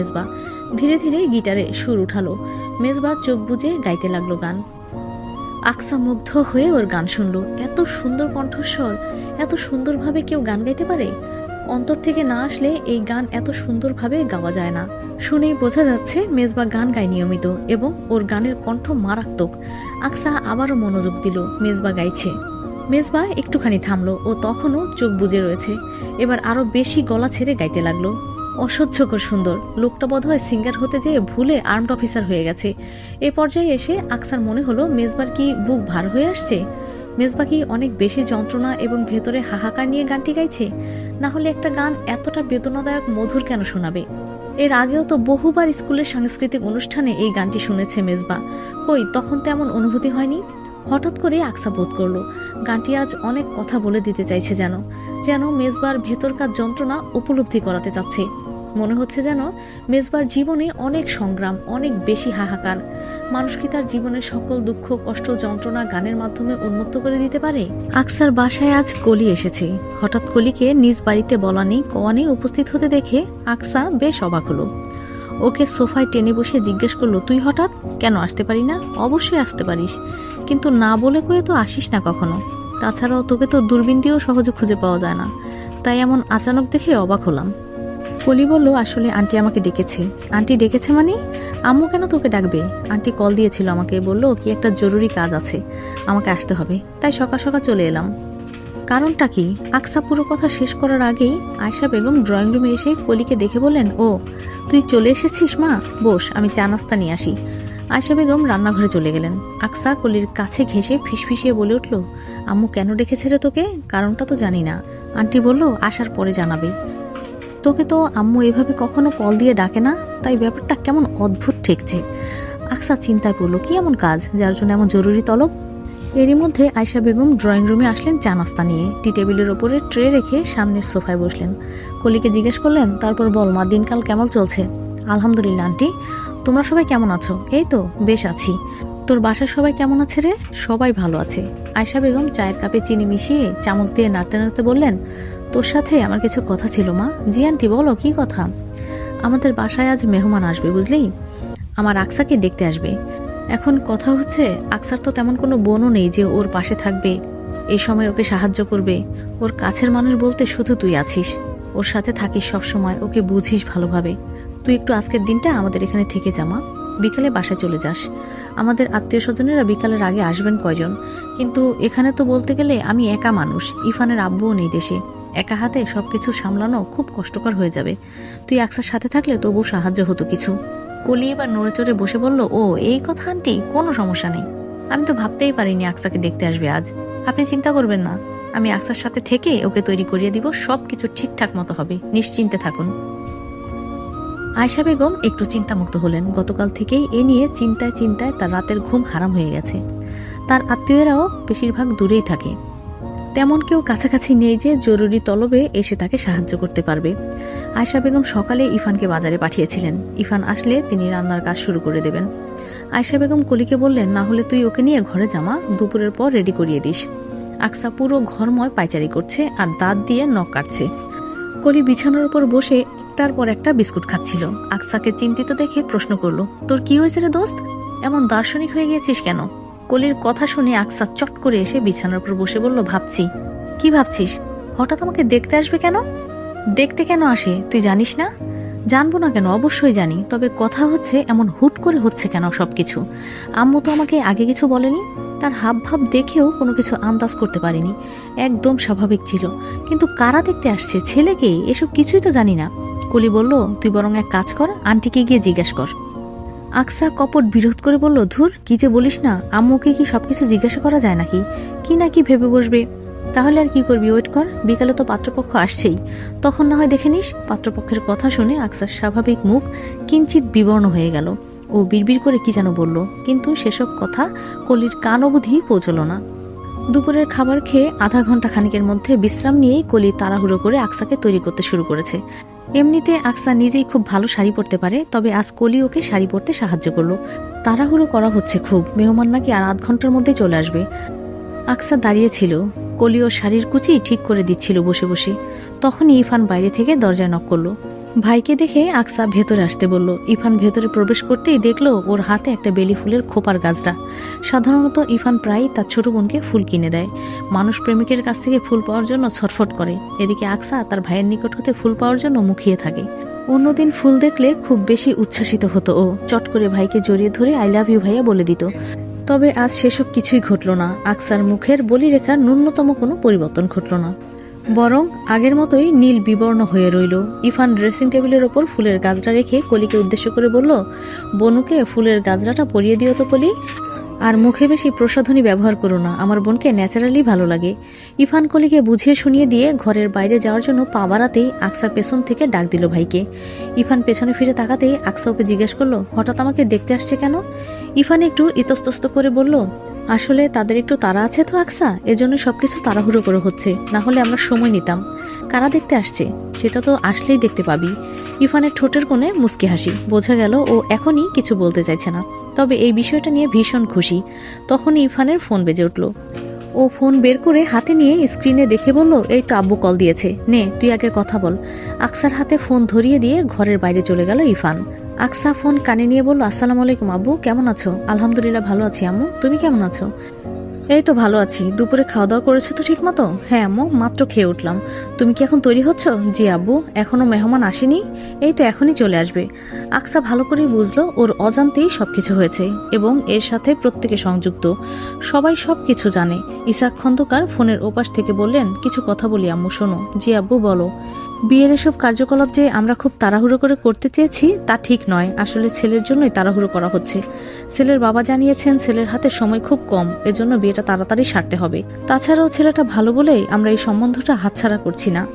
মেজবা ধীরে ধীরে গিটারে সুর উঠালো। মেজবা চোখ বুজে গাইতে লাগল গান। আকসা মুগ্ধ হয়ে ওর গান শুনলো। এত সুন্দর কণ্ঠস্বর, এত সুন্দরভাবে কেউ গান গাইতে পারে? অন্তর থেকে না আসলে এই গান এত সুন্দরভাবে গাওয়া যায় না। শুনেই বোঝা যাচ্ছে মেজবা গান গায় নিয়মিত এবং ওর গানের কণ্ঠ মারাত্মক। আকসা আবারও মনোযোগ দিল, মেজবা গাইছে। মেজবা একটুখানি থামলো ও তখনও চোখ বুজে রয়েছে। এবার আরও বেশি গলা ছেড়ে গাইতে লাগল। অসহ্যকর সুন্দর। লোকটা বোধ হয় সিঙ্গার হতে যেয়ে ভুলে আর্মড অফিসার হয়ে গেছে। এ পর্যায়ে এসে আকসার মনে হলো, মেজবার কি বুক ভার হয়ে আসছে? মেজবা কি অনেক বেশি যন্ত্রণা এবং ভেতরে হাহাকার নিয়ে গানটি গাইছে? না হলে একটা গান এতটা বেদনাদায়ক মধুর কেন শোনাবে? এর আগেও তো বহুবার স্কুলের সাংস্কৃতিক অনুষ্ঠানে এই গানটি শুনেছে মেজবা। কই, তখন তেমন অনুভূতি হয়নি? হঠাৎ করে আকসা বোধ করল, গানটি আজ অনেক কথা বলে দিতে চাইছে যেন যেন মেজবার ভেতরকার যন্ত্রণা উপলব্ধি করাতে চাচ্ছে। মনে হচ্ছে যেন মেজবার জীবনে অনেক সংগ্রাম, অনেক বেশি হাহাকার। মানুষ কি তার জীবনের সকল দুঃখ, কষ্ট, যন্ত্রণা গানের মাধ্যমে উন্মুক্ত করে দিতে পারে? আকসার বাসায় আজ কলি এসেছে। হঠাৎ কলিকে নিজ বাড়িতে বলা নেই কোয়ানে উপস্থিত হতে দেখে আকসা বেশ অবাক হলো। ওকে সোফায় টেনে বসে জিজ্ঞেস করল, তুই হঠাৎ কেন আসতে পারি না? অবশ্যই আসতে পারিস। কিন্তু না বলে কয়ে তো আসিস না কখনো। তাছাড়াও তোকে তো দূরবীন দিয়েও সহজে খুঁজে পাওয়া যায় না। তাই এমন আচানক দেখে অবাক হলাম। কলি বলল, আসলে আন্টি আমাকে ডেকেছে। আন্টি ডেকেছে মানে? আম্মু কেন তোকে ডাকবে? আন্টি কল দিয়েছিল আমাকে, বলল কি একটা জরুরি কাজ আছে, আমাকে আসতে হবে। তাই সকাল সকাল চলে এলাম। কারণটা কি? আকসা পুরো কথা শেষ করার আগেই আয়শা বেগম ড্রয়িং রুমে এসে কলিকে দেখে বললেন, ও, তুই চলে এসেছিস মা? বস, আমি চা নাস্তা নিয়ে আসি। আয়শা বেগম রান্নাঘরে চলে গেলেন। আকসা কলির কাছে ঘেসে ফিসফিসিয়ে বলে উঠল, আম্মু কেন ডেকেছে রে তোকে? কারণটা তো জানি না। আন্টি বলল, আসার পরে জানাবে। তোকে তো আম্মু এভাবে কখনো কল দিয়ে ডাকে না, তাই ব্যাপারটা কেমন অদ্ভুত ঠেকছে। আকসা চিন্তায় পড়ল, কি এমন কাজ, যার জন্য এমন জরুরি তলব? এরই মধ্যে আয়শা বেগম ড্রয়িং রুমে আসলেন চা নাস্তা নিয়ে। টি টেবিলের ওপরে ট্রে রেখে সামনের সোফায় বসলেন। কলিকে জিজ্ঞেস করলেন, তারপর বল মা, দিনকাল কেমন চলছে? আলহামদুলিল্লাহ, আন্টি। তোমরা সবাই কেমন আছো? এই তো, বেশ আছি। তোর বাসার সবাই কেমন আছে রে? সবাই ভালো আছে। আয়শা বেগম চায়ের কাপে চিনি মিশিয়ে চামচ দিয়ে নাড়তে নাড়তে বললেন তোর সাথে আমার কিছু কথা ছিল, মা। জি, আন্টি, বলো, কি কথা? আমাদের বাসায় আজ মেহমান আসবে, বুঝলি? আমার আকসাকে দেখতে আসবে। এখন কথা হচ্ছে, আকসার তো তেমন কোনো বোনও নেই যে ওর পাশে থাকবে, এই সময় ওকে সাহায্য করবে। ওর কাছের মানুষ বলতে শুধু তুই আছিস। ওর সাথে থাকিস সব সময় ওকে বুঝিস ভালোভাবে। তুই একটু আজকের দিনটা আমাদের এখানে থেকে জামা বিকালে বাসায় চলে যাস। আমাদের আত্মীয় স্বজনেরা বিকালের আগে আসবেন কয়জন? কিন্তু এখানে তো বলতে গেলে আমি একা মানুষ, ইফানের আব্বুও নেই দেশে। একা হাতে সবকিছু সামলানো খুব কষ্টকর হয়ে যাবে। তুই আকসার সাথে থাকলে তবু সাহায্য হতো কিছু। কলি এবার নড়ে চড়ে বসে বলল, ও, এই কথা, আন্টি, কোনো সমস্যা নেই। আমি তো ভাবতেই পারিনি আকসাকে দেখতে আসবে আজ। আপনি চিন্তা করবেন না। আমি আকসার সাথে থেকে ওকে তৈরি করিয়ে দিব সব কিছু ঠিকঠাক মতো হবে। নিশ্চিন্তে থাকুন। আয়শা বেগম একটু চিন্তামুক্ত হলেন। গতকাল থেকেই এ নিয়ে চিন্তায় চিন্তায় তার রাতের ঘুম হারাম হয়ে গেছে। তার আত্মীয়রাও বেশিরভাগ দূরেই থাকে। তেমন কেউ কাছাকাছি নেই যে জরুরি তলবে এসে তাকে সাহায্য করতে পারবে। আয়শা বেগম সকালে ইফানকে বাজারে পাঠিয়েছিলেন। ইফান আসলে তিনি রান্নার কাজ শুরু করে দেবেন। আয়শা বেগম কলিকে বললেন, না হলে তুই ওকে নিয়ে ঘরে জামা, দুপুরের পর রেডি করিয়ে দিস। আকসা পুরো ঘরময় পাইচারি করছে আর দাঁত দিয়ে নখ কাটছে। কলি বিছানার উপর বসে একটার পর একটা বিস্কুট খাচ্ছিল। আকসাকে চিন্তিত দেখে প্রশ্ন করল, তোর কি হয়েছে রে দোস্ত? এমন দার্শনিক হয়ে গিয়েছিস কেন? কলির কথা শুনে আকসা চট করে এসে বিছানার উপর বসে বলল, ভাবছি। কি ভাবছিস? হঠাৎ আমাকে দেখতে আসবে কেন? দেখতে কেন আসে? তুই জানিস না? জানব না কেন? অবশ্যই জানি। তবে কথা হচ্ছে, এমন হুট করে হচ্ছে কেন সব কিছু আম্মু তো আমাকে আগে কিছু বলেনি। তার হাব ভাব দেখেও কোনো কিছু আন্দাজ করতে পারিনি। একদম স্বাভাবিক ছিল। কিন্তু কারা দেখতে আসছে? ছেলেকে এসব কিছুই তো জানি না। কলি বলল, তুই বরং এক কাজ কর, আন্টিকে গিয়ে জিজ্ঞেস কর। আকসা কপট বিরোধ করে বলল, ধুর, কি যে বলিস না? আম্মুকে কি সবকিছু জিজ্ঞাসা করা যায় নাকি? কি না কি ভেবে বসবে? তাহলে আর কি করবি? ওয়েট কর, বিকালে তো পাত্রপক্ষ আসছেই। তখন না হয় দেখে নিস, পাত্রপক্ষের কথা শুনে আকসার স্বাভাবিক মুখ কিঞ্চিত বিবর্ণ হয়ে গেল। ও বিড়বিড় করে কি যেন বলল, কিন্তু সেসব কথা কলির কান অবধি পৌঁছল না। দুপুরের খাবার খেয়ে আধা ঘণ্টা খানিকের মধ্যে বিশ্রাম নিয়েই কলি তাড়াহুড়ো করে আকসাকে তৈরি করতে শুরু করেছে। এমনিতে আকসা নিজেই খুব ভালো শাড়ি পরতে পারে, তবে আজ কলি ওকে শাড়ি পরতে সাহায্য করল। তাড়াহুড়ো করা হচ্ছে খুব, মেহমান নাকি আর আধ ঘণ্টার মধ্যে চলে আসবে। আকসা দাঁড়িয়েছিল কলি ও শাড়ির কুচি ঠিক করে দিচ্ছিল বসে বসে। তখনই ইফান বাইরে থেকে দরজায় নক করল। ভাইকে দেখে আকসা ভেতরে আসতে বলল। ইফান ভেতরে প্রবেশ করতেই দেখল ওর হাতে একটা বেলি ফুলের খোপার গাছটা। সাধারণত ইফান প্রায়ই তার ছোট বোনকে ফুল কিনে দেয়। মানুষ প্রেমিকের কাছ থেকে ফুল পাওয়ার জন্য ছটফট করে। এদিকে আকসা তার ভাইয়ের নিকট হতে ফুল পাওয়ার জন্য মুখিয়ে থাকে। অন্যদিন ফুল দেখলে খুব বেশি উচ্ছ্বাসিত হতো ও। চট করে ভাইকে জড়িয়ে ধরে আই লাভ ইউ ভাইয়া বলে দিত। তবে আজ সেসব কিছুই ঘটল না। আকসার মুখের বলিরেখার ন্যূনতম কোনো পরিবর্তন ঘটল না। বরং আগের মতোই নীল বিবর্ণ হয়ে রইল। ইফান ড্রেসিং টেবিলের ওপর ফুলের গাছটা রেখে কলিকে উদ্দেশ্য করে বলল, বনুকে ফুলের গাছটাটা পরিয়ে দিও তো কলি। আর মুখে বেশি প্রসাধনী ব্যবহার করো না, আমার বোনকে ন্যাচারালি ভালো লাগে। ইফান কলিকে বুঝিয়ে শুনিয়ে দিয়ে ঘরের বাইরে যাওয়ার জন্য পা বাড়াতেই আকসা পেছন থেকে ডাক দিল ভাইকে। ইফান পেছনে ফিরে তাকাতেই আকসা ওকে জিজ্ঞেস করল, হঠাৎ আমাকে দেখতে আসছে কেন? ইফান একটু ইতস্তস্ত করে বলল আসলে তাদের একটু তাড়া আছে তো, আকসা? এজন্য সবকিছু তাড়াহুড়ো করে হচ্ছে। না হলে আমরা সময় নিতাম। কারা দেখতে আসছে? সেটা তো আসলেই দেখতে পাবি। ইফানের ঠোঁটের কোণে মুচকি হাসি। বোঝা গেল ও এখনই কিছু বলতে চাইছে না। তবে এই বিষয়টা নিয়ে ভীষণ খুশি। তখনই ইফানের ফোন বেজে উঠল। ও ফোন বের করে হাতে নিয়ে স্ক্রিনে দেখে বলল, এই তো আব্বু কল দিয়েছে। নে, তুই আগে কথা বল। আকসার হাতে ফোন ধরিয়ে দিয়ে ঘরের বাইরে চলে গেল ইফান আকসা ফোন কানে নিয়ে বলল, আসসালামু আলাইকুম আব্বু, কেমন আছো? আলহামদুলিল্লাহ, ভালো আছি আম্মু। তুমি কেমন আছো? এই তো ভালো আছি। দুপুরে খাওয়া দাওয়া করেছ তো ঠিক মতো হ্যাঁ আম্মু, মাত্র খেয়ে উঠলাম। তুমি কি এখন তৈরি হচ্ছ? জি আব্বু, এখনও মেহমান আসেনি। এই তো এখনই চলে আসবে। আকসা ভালো করে বুঝলো, ওর অজান্তেই সবকিছু হয়েছে এবং এর সাথে প্রত্যেকে সংযুক্ত। সবাই সব কিছু জানে। ইসাক খন্দকার ফোনের ওপাশ থেকে বললেন, কিছু কথা বলি আম্মু, শোনো। জি আব্বু, বলো। বিয়ের এসব কার্যকলাপ যে আমরা খুব তাড়াহুড়ো করে করতে চেয়েছি, তা ঠিক নয়। আসলে ছেলের জন্যই তাড়াহুড়ো করা হচ্ছে। ছেলের বাবা জানিয়েছেন ছেলের হাতে সময় খুব কম, এজন্য বিয়েটা তাড়াতাড়ি সারতে হবে। তাছাড়াও ছেলেটা ভালো বলেই আমরা এই সম্বন্ধটা হাতছাড়া করছি না।